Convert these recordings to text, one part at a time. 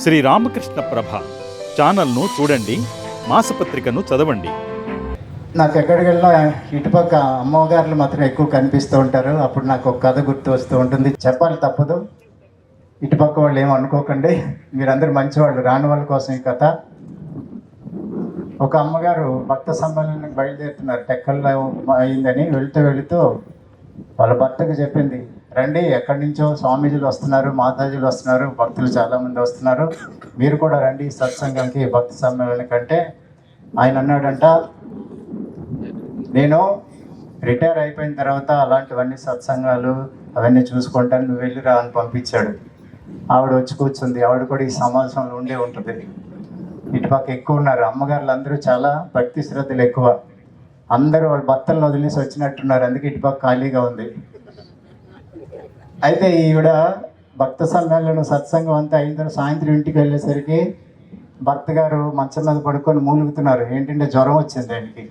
శ్రీ రామకృష్ణ ప్రభ ఛానల్ను చూడండి మాసపత్రికను చదవండి. నాకు ఎక్కడికి వెళ్ళినా ఇటుపక్క అమ్మగారులు మాత్రం ఎక్కువ కనిపిస్తూ ఉంటారు. అప్పుడు నాకు ఒక కథ గుర్తు వస్తూ ఉంటుంది. చెప్పాలి తప్పదు. ఇటుపక్క వాళ్ళు ఏం అనుకోకండి. మీరందరూ మంచివాళ్ళు రాని వాళ్ళ కోసం ఈ కథ. ఒక అమ్మగారు భక్త సమ్మేళనానికి బయలుదేరుతున్నారు. టెక్కల్లో అయిందని వెళుతూ వెళుతూ వాళ్ళ భర్తకు చెప్పింది. రండి ఎక్కడి నుంచో స్వామీజీలు వస్తున్నారు మాతాజీలు వస్తున్నారు భక్తులు చాలామంది వస్తున్నారు. మీరు కూడా రండి ఈ సత్సంగంకి భక్తి సమ్మేళనం ఆయన అన్నాడంట నేను రిటైర్ అయిపోయిన తర్వాత అలాంటివన్నీ సత్సంగాలు అవన్నీ చూసుకుంటాను నువ్వు వెళ్ళిరా అని పంపించాడు. ఆవిడ వచ్చి కూర్చుంది. ఆవిడ కూడా ఈ సమాజంలో ఉండే ఉంటుంది. ఇటుపక్క ఎక్కువ ఉన్నారు. అమ్మగారులు అందరూ చాలా భక్తి శ్రద్ధలు ఎక్కువ. అందరూ వాళ్ళ భర్తలను వదిలేసి వచ్చినట్టున్నారు. అందుకే ఇటుపక్క ఖాళీగా ఉంది. అయితే ఈవిడ భక్త సమ్మేళనం సత్సంగం అంతా అయిన తర్వాత సాయంత్రం ఇంటికి వెళ్ళేసరికి భర్త గారు మంచం మీద పడుకొని మూలుగుతున్నారు. ఏంటంటే జ్వరం వచ్చింది ఆయనకి.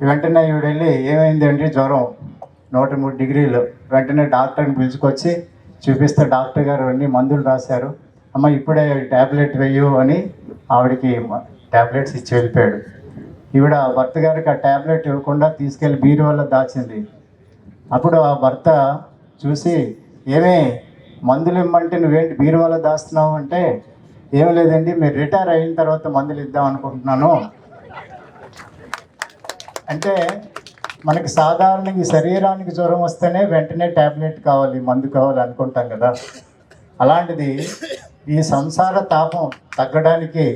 వెంటనే ఈవిడ వెళ్ళి ఏమైంది అంటే జ్వరం? నూట మూడు డిగ్రీలు. వెంటనే డాక్టర్ని పిలుచుకొచ్చి చూపిస్తే డాక్టర్ గారు అన్ని మందులు రాశారు. అమ్మ ఇప్పుడే ట్యాబ్లెట్ వేయు అని ఆవిడకి ట్యాబ్లెట్స్ ఇచ్చి వెళ్ళిపోయాడు. ఈవిడ భర్త గారికి ఆ ట్యాబ్లెట్ ఇవ్వకుండా తీసుకెళ్ళి బీరు వల్ల దాచింది. అప్పుడు ఆ భర్త చూసి ఏమే మందులు ఇమ్మంటే నువ్వేంటి బీరువాలో దాస్తున్నావు అంటే ఏం లేదండి మీరు రిటైర్ అయిన తర్వాత మందులు ఇద్దాం అనుకుంటున్నాను. అంటే మనకి సాధారణంగా ఈ శరీరానికి జ్వరం వస్తేనే వెంటనే ట్యాబ్లెట్ కావాలి మందు కావాలి అనుకుంటాం కదా. అలాంటిది ఈ సంసార తాపం తగ్గడానికి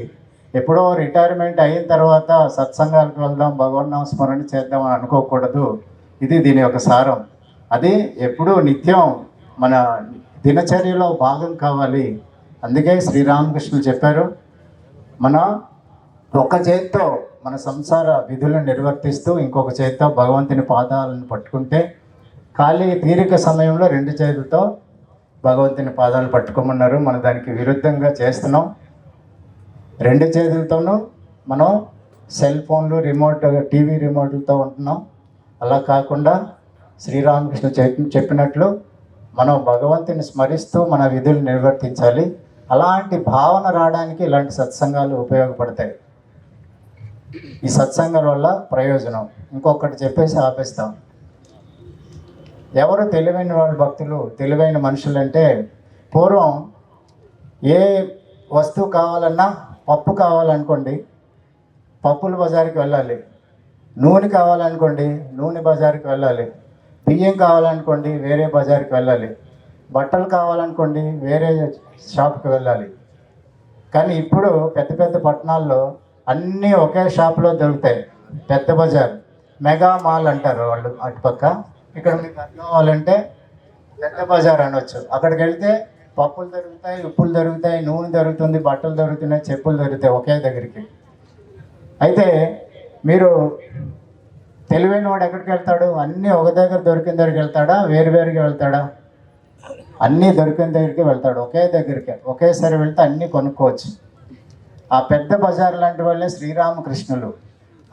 ఎప్పుడో రిటైర్మెంట్ అయిన తర్వాత సత్సంగాలకు వెళ్దాం భగవన్నామ స్మరణ చేద్దాం అని అనుకోకూడదు. ఇది దీని యొక్క సారం. అది ఎప్పుడూ నిత్యం మన దినచర్యలో భాగం కావాలి. అందుకే శ్రీరామకృష్ణులు చెప్పారు మన ఒక చేత్తో మన సంసార విధులను నిర్వర్తిస్తూ ఇంకొక చేత్తో భగవంతుని పాదాలను పట్టుకుంటే ఖాళీ తీరిక సమయంలో రెండు చేతులతో భగవంతుని పాదాలు పట్టుకోమన్నారు. మనం దానికి విరుద్ధంగా చేస్తున్నాం. రెండు చేతులతోనూ మనం సెల్ ఫోన్లు రిమోట్ టీవీ రిమోట్లతో ఉంటున్నాం. అలా కాకుండా శ్రీరామకృష్ణ చెప్పినట్లు మనం భగవంతుని స్మరిస్తూ మన విధులు నిర్వర్తించాలి. అలాంటి భావన రావడానికి ఇలాంటి సత్సంగాలు ఉపయోగపడతాయి. ఈ సత్సంగం వల్ల ప్రయోజనం. ఇంకొకటి చెప్పేసి ఆపేస్తాం. ఎవరు తెలివైన వాళ్ళు భక్తులు తెలివైన మనుషులు అంటే పూర్వం ఏ వస్తువు కావాలన్నా పప్పు కావాలనుకోండి పప్పుల బజార్కి వెళ్ళాలి. నూనె కావాలనుకోండి నూనె బజార్కి వెళ్ళాలి. బియ్యం కావాలనుకోండి వేరే బజార్కి వెళ్ళాలి. బట్టలు కావాలనుకోండి వేరే షాప్కి వెళ్ళాలి. కానీ ఇప్పుడు పెద్ద పెద్ద పట్టణాల్లో అన్నీ ఒకే షాప్లో దొరుకుతాయి. పెద్ద బజార్ మెగా మాల్ అంటారు వాళ్ళు అటుపక్క. ఇక్కడ మీకు అర్థం కావాలంటే పెద్ద బజార్ అనొచ్చు. అక్కడికి వెళ్తే పప్పులు దొరుకుతాయి ఉప్పులు దొరుకుతాయి నూనె దొరుకుతుంది బట్టలు దొరుకుతున్నాయి చెప్పులు దొరుకుతాయి ఒకే దగ్గరికి. అయితే మీరు తెలివైన వాడు ఎక్కడికి వెళ్తాడు? అన్నీ ఒక దగ్గర దొరికిన దగ్గరికి వెళ్తాడా? వేరు వేరుగా వెళ్తాడా? అన్నీ దొరికిన దగ్గరికి వెళ్తాడు. ఒకే దగ్గరికి. ఒకేసారి వెళ్తే అన్నీ కొనుక్కోవచ్చు. ఆ పెద్ద బజార్ లాంటి వాళ్ళే శ్రీరామకృష్ణులు.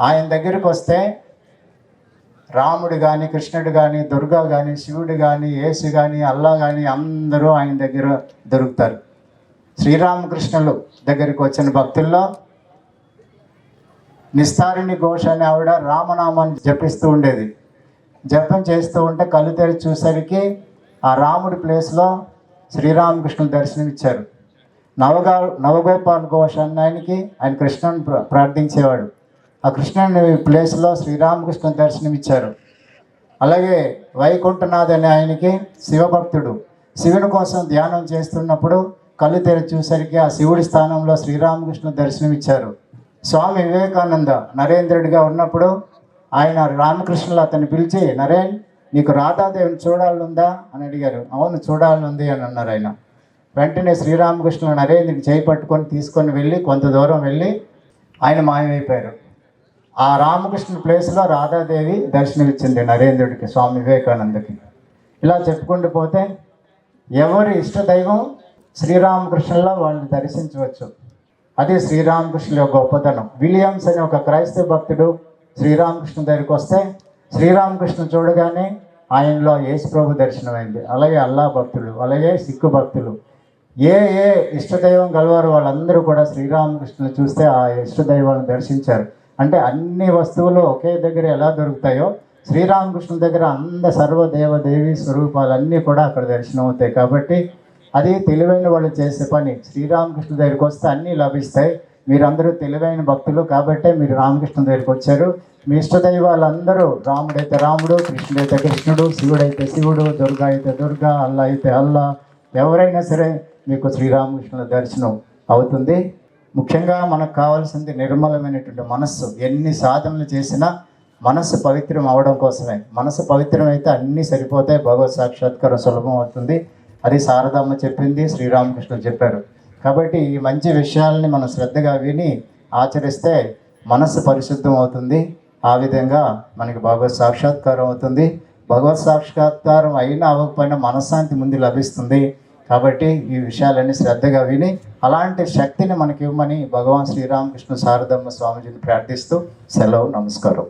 ఆయన దగ్గరికి వస్తే రాముడు కానీ కృష్ణుడు కానీ దుర్గా కానీ శివుడు కానీ యేసు కానీ అల్లా కానీ అందరూ ఆయన దగ్గర దొరుకుతారు. శ్రీరామకృష్ణులు దగ్గరికి వచ్చిన భక్తుల్లో నిస్తారిణి ఘోష అనే ఆవిడ రామనామాన్ని జపిస్తూ ఉండేది. జపం చేస్తూ ఉంటే కళ్ళు తెరిచి చూసరికి ఆ రాముడి ప్లేస్లో శ్రీరామకృష్ణులు దర్శనం ఇచ్చారు నవగా నవగోపాల్ ఘోష్ అన్న ఆయనకి ఆయన కృష్ణుని ప్ర- ప్రార్థించేవాడు. ఆ కృష్ణుని ప్లేస్లో శ్రీరామకృష్ణ దర్శనం ఇచ్చారు అలాగే వైకుంఠనాథ్ అనే ఆయనకి శివభక్తుడు. శివుని కోసం ధ్యానం చేస్తున్నప్పుడు కళ్ళు తెరిచి చూసరికి ఆ శివుడి స్థానంలో శ్రీరామకృష్ణ దర్శనం ఇచ్చారు స్వామి వివేకానంద నరేంద్రుడిగా ఉన్నప్పుడు ఆయన రామకృష్ణులు అతన్ని పిలిచి నరేన్ నీకు రాధాదేవిని చూడాలనుందా? అని అడిగారు. అవును చూడాలనుంది అని అన్నారు ఆయన. వెంటనే శ్రీరామకృష్ణులు నరేంద్రుడిని చేయి పట్టుకొని తీసుకొని వెళ్ళి కొంత దూరం వెళ్ళి ఆయన మాయమైపోయారు. ఆ రామకృష్ణ ప్లేస్లో రాధాదేవి దర్శనమిచ్చింది నరేంద్రుడికి స్వామి వివేకానందకి. ఇలా చెప్పుకుంటూ పోతే ఎవరి ఇష్ట దైవం శ్రీరామకృష్ణుల్లో వాళ్ళని దర్శించవచ్చు. అది శ్రీరామకృష్ణుల గొప్పతనం. విలియమ్స్ అనే ఒక క్రైస్తవ భక్తుడు శ్రీరామకృష్ణ దగ్గరికి వస్తే శ్రీరామకృష్ణ చూడగానే ఆయనలో యేసుప్రభు దర్శనమైంది. అలాగే అల్లా భక్తులు అలాగే సిక్కు భక్తులు. ఏ ఏ ఇష్టదైవం గలవారు వాళ్ళందరూ కూడా శ్రీరామకృష్ణుని చూస్తే ఆ ఇష్టదైవాలను దర్శించారు. అంటే అన్ని వస్తువులు ఒకే దగ్గర ఎలా దొరుకుతాయో శ్రీరామకృష్ణ దగ్గర అంద సర్వదేవ దేవి స్వరూపాలన్నీ కూడా అక్కడ దర్శనం అవుతాయి కాబట్టి అది తెలివైన వాళ్ళు చేసే పని. శ్రీరామకృష్ణ దగ్గరికి వస్తే అన్నీ లభిస్తాయి. మీరందరూ తెలివైన భక్తులు కాబట్టే మీరు రామకృష్ణ దగ్గరికి వచ్చారు. మీ ఇష్టదైవాలందరూ రాముడైతే రాముడు కృష్ణుడైతే కృష్ణుడు శివుడైతే శివుడు దుర్గా అయితే దుర్గా అల్లా అయితే అల్లా. ఎవరైనా సరే మీకు శ్రీరామకృష్ణుల దర్శనం అవుతుంది. ముఖ్యంగా మనకు కావాల్సింది నిర్మలమైనటువంటి మనస్సు. ఎన్ని సాధనలు చేసినా మనస్సు పవిత్రం అవడం కోసమే. మనసు పవిత్రం అయితే అన్నీ సరిపోతాయి. భగవత్ సాక్షాత్కారం సులభం అవుతుంది. అది శారదమ్మ చెప్పింది శ్రీరామకృష్ణుడు చెప్పారు. కాబట్టి ఈ మంచి విషయాలని మనం శ్రద్ధగా విని ఆచరిస్తే మనస్సు పరిశుద్ధం అవుతుంది ఆ విధంగా మనకి భగవత్ సాక్షాత్కారం అవుతుంది. భగవత్ సాక్షాత్కారం అయినా అవ్వకపోయినా మనశ్శాంతి ముందు లభిస్తుంది. కాబట్టి ఈ విషయాలన్నీ శ్రద్ధగా విని అలాంటి శక్తిని మనకి ఇవ్వమని భగవాన్ శ్రీరామకృష్ణ శారదమ్మ స్వామిజీని ప్రార్థిస్తూ సెలవు నమస్కారం.